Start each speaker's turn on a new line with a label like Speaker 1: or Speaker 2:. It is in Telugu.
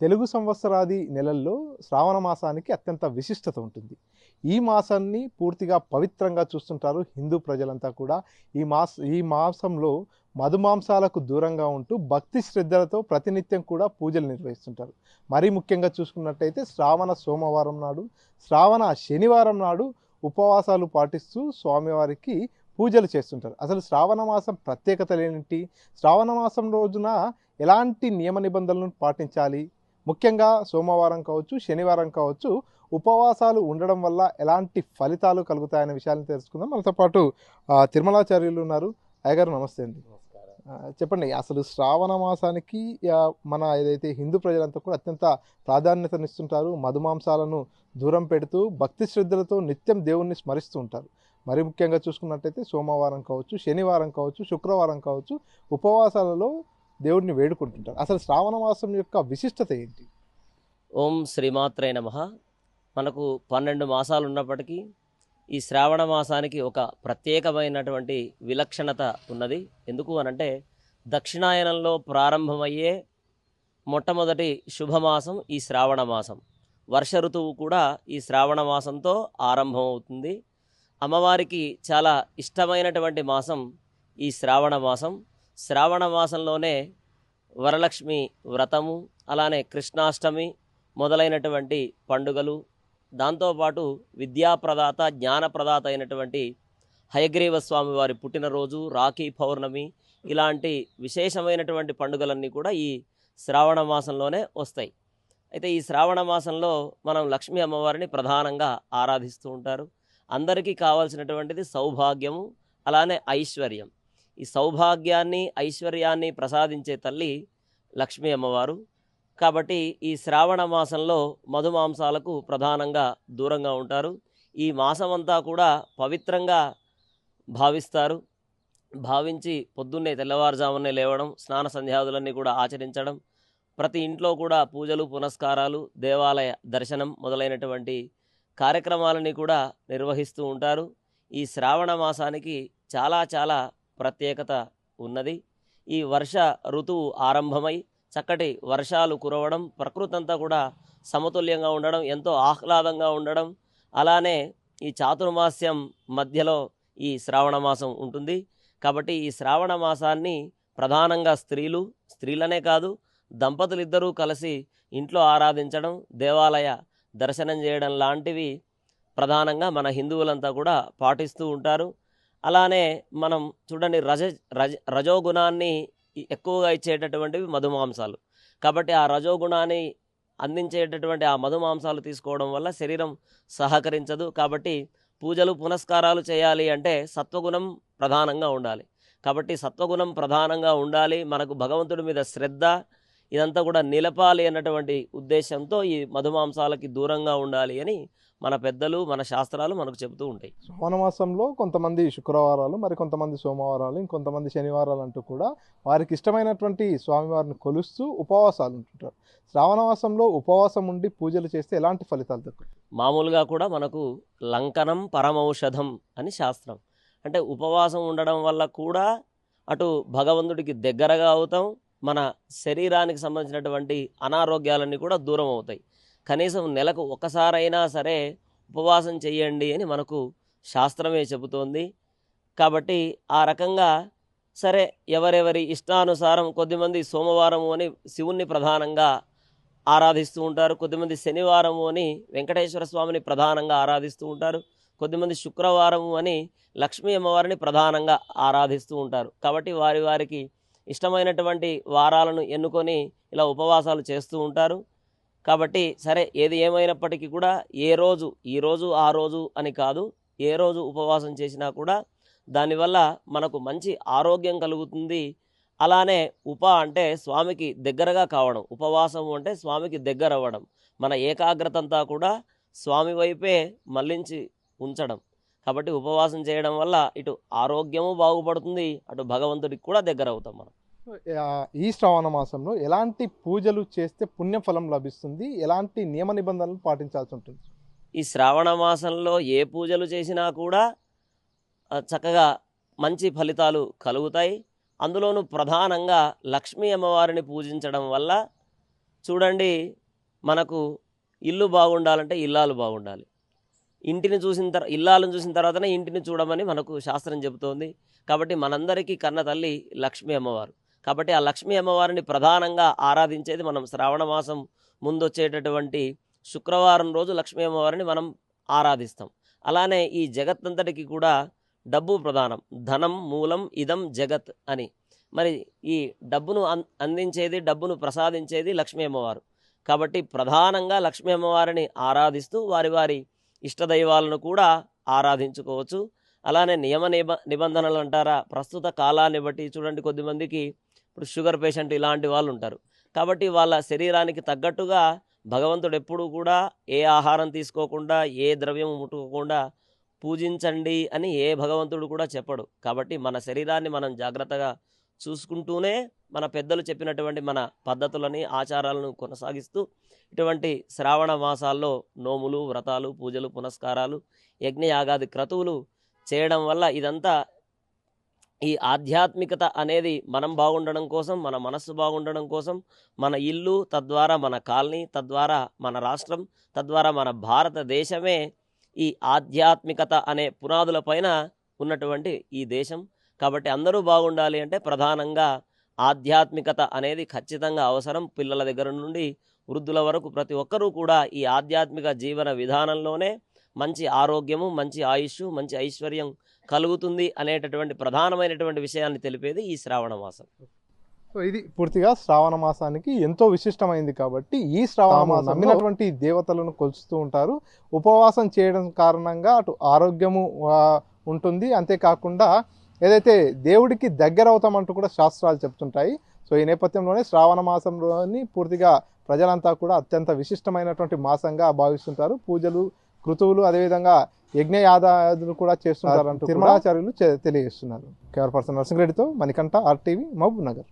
Speaker 1: తెలుగు సంవత్సరాది నెలల్లో శ్రావణ మాసానికి అత్యంత విశిష్టత ఉంటుంది. ఈ మాసాన్ని పూర్తిగా పవిత్రంగా చూస్తుంటారు హిందూ ప్రజలంతా కూడా. ఈ మాస ఈ మాసంలో మధుమాంసాలకు దూరంగా ఉంటూ భక్తి శ్రద్ధలతో ప్రతినిత్యం కూడా పూజలు నిర్వహిస్తుంటారు. మరీ ముఖ్యంగా చూసుకున్నట్టయితే శ్రావణ సోమవారం నాడు శ్రావణ శనివారం నాడు ఉపవాసాలు పాటిస్తూ స్వామివారికి పూజలు చేస్తుంటారు. అసలు శ్రావణ మాసం ప్రత్యేకతలు ఏంటి? శ్రావణ మాసం రోజున ఎలాంటి నియమ నిబంధనలను పాటించాలి? ముఖ్యంగా సోమవారం కావచ్చు శనివారం కావచ్చు ఉపవాసాలు ఉండడం వల్ల ఎలాంటి ఫలితాలు కలుగుతాయనే విషయాన్ని తెలుసుకుందాం. మనతో పాటు తిరుమలాచార్యులు ఉన్నారు. అయ్యగారు నమస్తే అండి. చెప్పండి అసలు శ్రావణ మాసానికి మన ఏదైతే హిందూ ప్రజలంతా కూడా అత్యంత ప్రాధాన్యతనిస్తుంటారు మధుమాంసాలను దూరం పెడుతూ భక్తి శ్రద్ధలతో నిత్యం దేవుణ్ణి స్మరిస్తూ ఉంటారు. మరి ముఖ్యంగా చూసుకున్నట్టయితే సోమవారం కావచ్చు శనివారం కావచ్చు శుక్రవారం కావచ్చు ఉపవాసాలలో దేవుడిని వేడుకుంటుంటారు. అసలు శ్రావణ మాసం యొక్క విశిష్టత ఏంటి?
Speaker 2: ఓం శ్రీమాత్రే నమ. మనకు పన్నెండు మాసాలు ఉన్నప్పటికీ ఈ శ్రావణ మాసానికి ఒక ప్రత్యేకమైనటువంటి విలక్షణత ఉన్నది. ఎందుకు అనంటే దక్షిణాయనంలో ప్రారంభమయ్యే మొట్టమొదటి శుభమాసం ఈ శ్రావణ మాసం. వర్ష ఋతువు కూడా ఈ శ్రావణ మాసంతో ఆరంభమవుతుంది. అమ్మవారికి చాలా ఇష్టమైనటువంటి మాసం ఈ శ్రావణ మాసం. శ్రావణ మాసంలోనే వరలక్ష్మి వ్రతము అలానే కృష్ణాష్టమి మొదలైనటువంటి పండుగలు దాంతోపాటు విద్యాప్రదాత జ్ఞానప్రదాత అయినటువంటి హయగ్రీవ స్వామి వారి పుట్టినరోజు రాఖీ పౌర్ణమి ఇలాంటి విశేషమైనటువంటి పండుగలన్నీ కూడా ఈ శ్రావణ మాసంలోనే వస్తాయి. అయితే ఈ శ్రావణ మాసంలో మనం లక్ష్మీ అమ్మవారిని ప్రధానంగా ఆరాధిస్తూ ఉంటారు. అందరికీ కావాల్సినటువంటిది సౌభాగ్యము అలానే ఐశ్వర్యం. ఈ సౌభాగ్యాన్ని ఐశ్వర్యాన్ని ప్రసాదించే తల్లి లక్ష్మీ అమ్మవారు. కాబట్టి ఈ శ్రావణ మాసంలో మధుమాంసాలకు ప్రధానంగా దూరంగా ఉంటారు. ఈ మాసమంతా కూడా పవిత్రంగా భావిస్తారు. భావించి పొద్దున్నే తెల్లవారుజామునే లేవడం స్నాన సంధ్యాదులన్నీ కూడా ఆచరించడం ప్రతి ఇంట్లో కూడా పూజలు పునస్కారాలు దేవాలయ దర్శనం మొదలైనటువంటి కార్యక్రమాలని కూడా నిర్వహిస్తూ ఉంటారు. ఈ శ్రావణ మాసానికి చాలా చాలా ప్రత్యేకత ఉన్నది. ఈ వర్ష ఋతువు ఆరంభమై చక్కటి వర్షాలు కురవడం ప్రకృతి అంతా కూడా సమతుల్యంగా ఉండడం ఎంతో ఆహ్లాదంగా ఉండడం అలానే ఈ చాతుర్మాస్యం మధ్యలో ఈ శ్రావణ మాసం ఉంటుంది. కాబట్టి ఈ శ్రావణ మాసాన్ని ప్రధానంగా స్త్రీలు స్త్రీలనే కాదు దంపతులిద్దరూ కలిసి ఇంట్లో ఆరాధించడం దేవాలయ దర్శనం చేయడం లాంటివి ప్రధానంగా మన హిందువులంతా కూడా పాటిస్తూ ఉంటారు. అలానే మనం చూడండి రజ రజ రజోగుణాన్ని ఎక్కువగా ఇచ్చేటటువంటివి మధుమాంసాలు. కాబట్టి ఆ రజోగుణాన్ని అందించేటటువంటి ఆ మధుమాంసాలు తీసుకోవడం వల్ల శరీరం సహకరించదు. కాబట్టి పూజలు పునస్కారాలు చేయాలి అంటే సత్వగుణం ప్రధానంగా ఉండాలి. కాబట్టి సత్వగుణం ప్రధానంగా ఉండాలి. మనకు భగవంతుడి మీద శ్రద్ధ ఇదంతా కూడా నిలపాలి అన్నటువంటి ఉద్దేశంతో ఈ మధుమాంసాలకి దూరంగా ఉండాలి అని మన పెద్దలు మన శాస్త్రాలు మనకు చెబుతూ ఉంటాయి.
Speaker 1: శ్రావణ మాసంలో కొంతమంది శుక్రవారాలు మరి కొంతమంది సోమవారాలు ఇంకొంతమంది శనివారాలు అంటూ కూడా వారికి ఇష్టమైనటువంటి స్వామివారిని కొలుస్తూ ఉపవాసాలు ఉంటుంటారు. శ్రావణ మాసంలో ఉపవాసం ఉండి పూజలు చేస్తే ఎలాంటి ఫలితాలు దక్కుతాయి?
Speaker 2: మామూలుగా కూడా మనకు లంకనం పరమౌషధం అని శాస్త్రం. అంటే ఉపవాసం ఉండడం వల్ల కూడా అటు భగవంతుడికి దగ్గరగా అవుతాం మన శరీరానికి సంబంధించినటువంటి అనారోగ్యాలన్నీ కూడా దూరం అవుతాయి. కనీసం నెలకు ఒకసారైనా సరే ఉపవాసం చేయండి అని మనకు శాస్త్రమే చెబుతోంది. కాబట్టి ఆ రకంగా సరే ఎవరెవరి ఇష్టానుసారం కొద్దిమంది సోమవారము అని శివుణ్ణి ప్రధానంగా ఆరాధిస్తూ ఉంటారు. కొద్దిమంది శనివారము అని వెంకటేశ్వర స్వామిని ప్రధానంగా ఆరాధిస్తూ ఉంటారు. కొద్దిమంది శుక్రవారము అని లక్ష్మీ అమ్మవారిని ప్రధానంగా ఆరాధిస్తూ ఉంటారు. కాబట్టి వారి వారికి ఇష్టమైనటువంటి వారాలను ఎన్నుకొని ఇలా ఉపవాసాలు చేస్తూ ఉంటారు. కాబట్టి సరే ఏది ఏమైనప్పటికీ కూడా ఏ రోజు ఈ రోజు ఆ రోజు అని కాదు ఏ రోజు ఉపవాసం చేసినా కూడా దానివల్ల మనకు మంచి ఆరోగ్యం కలుగుతుంది. అలానే ఉప అంటే స్వామికి దగ్గరగా కావడం ఉపవాసం అంటే స్వామికి దగ్గర అవ్వడం మన ఏకాగ్రత అంతా కూడా స్వామి వైపే మళ్ళించి ఉంచడం. కాబట్టి ఉపవాసం చేయడం వల్ల ఇటు ఆరోగ్యము బాగుపడుతుంది అటు భగవంతుడికి కూడా దగ్గర అవుతాం మనం.
Speaker 1: ఈ శ్రావణ మాసంలో ఎలాంటి పూజలు చేస్తే పుణ్యఫలం లభిస్తుంది? ఎలాంటి నియమ నిబంధనలు పాటించాల్సి ఉంటుంది?
Speaker 2: ఈ శ్రావణ మాసంలో ఏ పూజలు చేసినా కూడా చక్కగా మంచి ఫలితాలు కలుగుతాయి. అందులోనూ ప్రధానంగా లక్ష్మీ అమ్మవారిని పూజించడం వల్ల చూడండి మనకు ఇల్లు బాగుండాలంటే ఇల్లాలు బాగుండాలి. ఇంటిని చూసిన తర్వాత ఇల్లాలను చూసిన తర్వాతనే ఇంటిని చూడమని మనకు శాస్త్రం చెబుతోంది. కాబట్టి మనందరికీ కన్న తల్లి లక్ష్మీ అమ్మవారు. కాబట్టి ఆ లక్ష్మీ అమ్మవారిని ప్రధానంగా ఆరాధించేది మనం శ్రావణ మాసం ముందొచ్చేటటువంటి శుక్రవారం రోజు లక్ష్మీ అమ్మవారిని మనం ఆరాధిస్తాం. అలానే ఈ జగత్తంతటికి కూడా డబ్బు ప్రధానం. ధనం మూలం ఇదం జగత్ అని. మరి ఈ డబ్బును అం- అందించేది డబ్బును ప్రసాదించేది లక్ష్మీ అమ్మవారు. కాబట్టి ప్రధానంగా లక్ష్మీ అమ్మవారిని ఆరాధిస్తూ వారి వారి ఇష్టదైవాలను కూడా ఆరాధించుకోవచ్చు. అలానే నియమ నిబ నిబంధనలు అంటారా? ప్రస్తుత కాలాన్ని బట్టి చూడండి కొద్దిమందికి ఇప్పుడు షుగర్ పేషెంట్ ఇలాంటి వాళ్ళు ఉంటారు. కాబట్టి వాళ్ళ శరీరానికి తగ్గట్టుగా భగవంతుడు ఎప్పుడూ కూడా ఏ ఆహారం తీసుకోకుండా ఏ ద్రవ్యం ముట్టుకోకుండా పూజించండి అని ఏ భగవంతుడు కూడా చెప్పడు. కాబట్టి మన శరీరాన్ని మనం జాగ్రత్తగా చూసుకుంటూనే మన పెద్దలు చెప్పినటువంటి మన పద్ధతులని ఆచారాలను కొనసాగిస్తూ ఇటువంటి శ్రావణ మాసాల్లో నోములు వ్రతాలు పూజలు పునస్కారాలు యజ్ఞయాగాది క్రతువులు చేయడం వల్ల ఇదంతా ఈ ఆధ్యాత్మికత అనేది మనం బాగుండడం కోసం మన మనస్సు బాగుండడం కోసం మన ఇల్లు తద్వారా మన కాలనీ తద్వారా మన రాష్ట్రం తద్వారా మన భారతదేశమే ఈ ఆధ్యాత్మికత అనే పునాదుల పైన ఉన్నటువంటి ఈ దేశం. కాబట్టి అందరూ బాగుండాలి అంటే ప్రధానంగా ఆధ్యాత్మికత అనేది ఖచ్చితంగా అవసరం. పిల్లల దగ్గర నుండి వృద్ధుల వరకు ప్రతి ఒక్కరూ కూడా ఈ ఆధ్యాత్మిక జీవన విధానంలోనే మంచి ఆరోగ్యము మంచి ఆయుష్ మంచి ఐశ్వర్యం కలుగుతుంది అనేటటువంటి ప్రధానమైనటువంటి విషయాన్ని తెలిపేది ఈ శ్రావణ మాసం.
Speaker 1: సో ఇది పూర్తిగా శ్రావణ మాసానికి ఎంతో విశిష్టమైంది కాబట్టి ఈ శ్రావణ మాసం నమ్మినటువంటి దేవతలను కొలుస్తూ ఉంటారు. ఉపవాసం చేయడం కారణంగా అటు ఆరోగ్యము ఉంటుంది. అంతేకాకుండా ఏదైతే దేవుడికి దగ్గర అవుతామంటూ కూడా శాస్త్రాలు చెప్తుంటాయి. సో ఈ నేపథ్యంలోనే శ్రావణ మాసంలోని పూర్తిగా ప్రజలంతా కూడా అత్యంత విశిష్టమైనటువంటి మాసంగా భావిస్తుంటారు. పూజలు కృతువులు అదేవిధంగా యజ్ఞ యాదాదులు కూడా అంటూ తిరుమలాచార్యులు తెలియజేస్తున్నారు. కేవర్ పర్సన్ నరసింహరెడ్డితో మణికంఠ ఆర్టీవీ మహబూబ్ నగర్